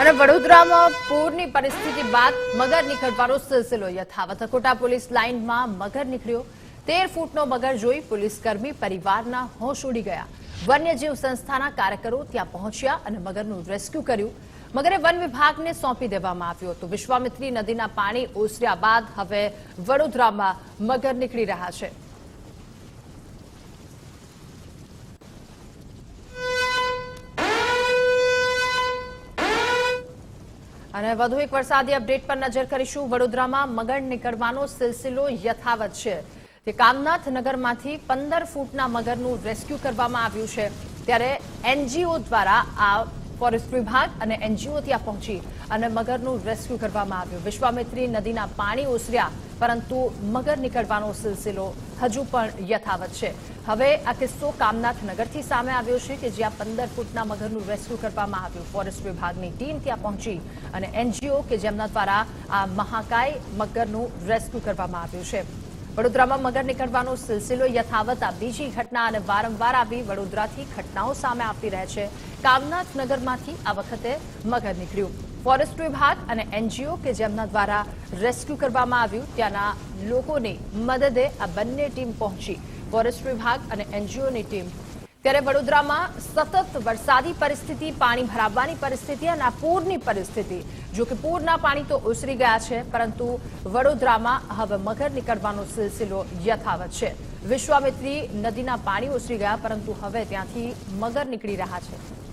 અને વડોદરામાં પૂરની પરિસ્થિતિ બાદ મગર નીકળવાનો સિલસિલો યથાવત. કોટા પોલીસ લાઇનમાં મગર નીકળ્યો. તેર ફૂટનો મગર જોઈ પોલીસકર્મી પરિવારના હોશ ઉડી ગયા. વન્યજીવ સંસ્થાના કાર્યકરો ત્યાં પહોંચ્યા અને મગરનું રેસ્ક્યુ કર્યું. મગરે વન વિભાગને સોંપી દેવામાં આવ્યું હતું. વિશ્વામિત્રી નદીના પાણી ઓસર્યા બાદ હવે વડોદરામાં મગર નીકળી રહ્યા છે. અને વધુ એક વરસાદી અપડેટ પર નજર કરીશું. વડોદરામાં મગર નીકળવાનો સિલસિલો યથાવત છે. તે કામનાથ નગરમાંથી પંદર ફૂટના મગરનું રેસ્ક્યુ કરવામાં આવ્યું છે. ત્યારે એનજીઓ દ્વારા આ ફોરેસ્ટ વિભાગ અને એનજીઓ ત્યાં પહોંચી અને મગરનું રેસ્ક્યુ કરવામાં આવ્યું. વિશ્વામિત્રી નદીના પાણી ઓસર્યા, પરંતુ મગર નીકળવાનો સિલસિલો હજુ પણ યથાવત છે. હવે આ કિસ્સો કામનાથ નગરથી સામે આવ્યો છે કે જ્યાં પંદર ફૂટના મગરનું રેસ્ક્યુ કરવામાં આવ્યું. ફોરેસ્ટ વિભાગની ટીમ ત્યાં પહોંચી અને એનજીઓ કે જેમના દ્વારા આ મહાકાય મગરનું રેસ્ક્યુ કરવામાં આવ્યું છે. વડોદરામાં મગર નીકળવાનો સિલસિલો યથાવત આ બીજી ઘટના અને વારંવાર આવી વડોદરાથી ઘટનાઓ સામે આવતી રહે છે. કામનાથ નગરમાંથી આ વખતે મગર નીકળ્યું. ફોરેસ્ટ વિભાગ અને એનજીઓ કે જેમના દ્વારા રેસ્ક્યુ કરવામાં આવ્યું, ત્યાંના લોકોની મદદે આ બંને ટીમ પહોંચી. ફોરેસ્ટ વિભાગ અને એનજીઓની ટીમ. ત્યારે વડોદરામાં સતત વરસાદી પરિસ્થિતિ, પાણી ભરાવવાની પરિસ્થિતિ અને પૂરની પરિસ્થિતિ, જો કે પૂરના પાણી તો ઓસરી ગયા છે, પરંતુ વડોદરામાં હવે મગર નીકળવાનો સિલસિલો યથાવત છે. વિશ્વામિત્રી નદીના પાણી ઓસરી ગયા, પરંતુ હવે ત્યાંથી મગર નીકળી રહ્યા છે.